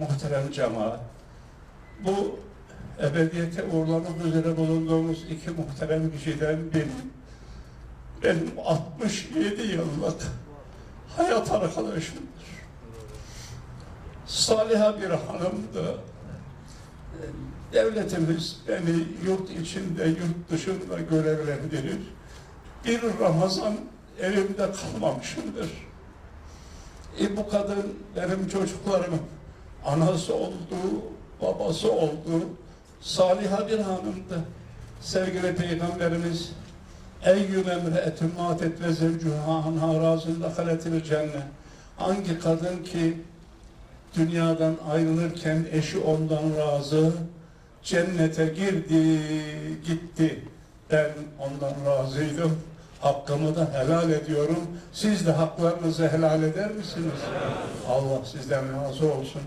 muhterem cemaat, bu ebediyete uğurlamak üzere bulunduğumuz iki muhterem kişiden biri, benim 67 yıllık hayat arkadaşımdır. Saliha bir hanımdı. Devletimiz beni yurt içinde, yurt dışında görevlendirir. Bir Ramazan evimde kalmamışımdır. E bu kadın benim çocuklarımın anası oldu, babası oldu. Saliha bir hanımdı. Sevgili Peygamberimiz Eyyüm emre'etin matet ve zevcuha anha razında haletil cennet. Hangi kadın ki dünyadan ayrılırken eşi ondan razı, cennete girdi, gitti. Ben ondan razıydım. Hakkımı da helal ediyorum. Siz de haklarınızı helal eder misiniz? Allah sizden razı olsun.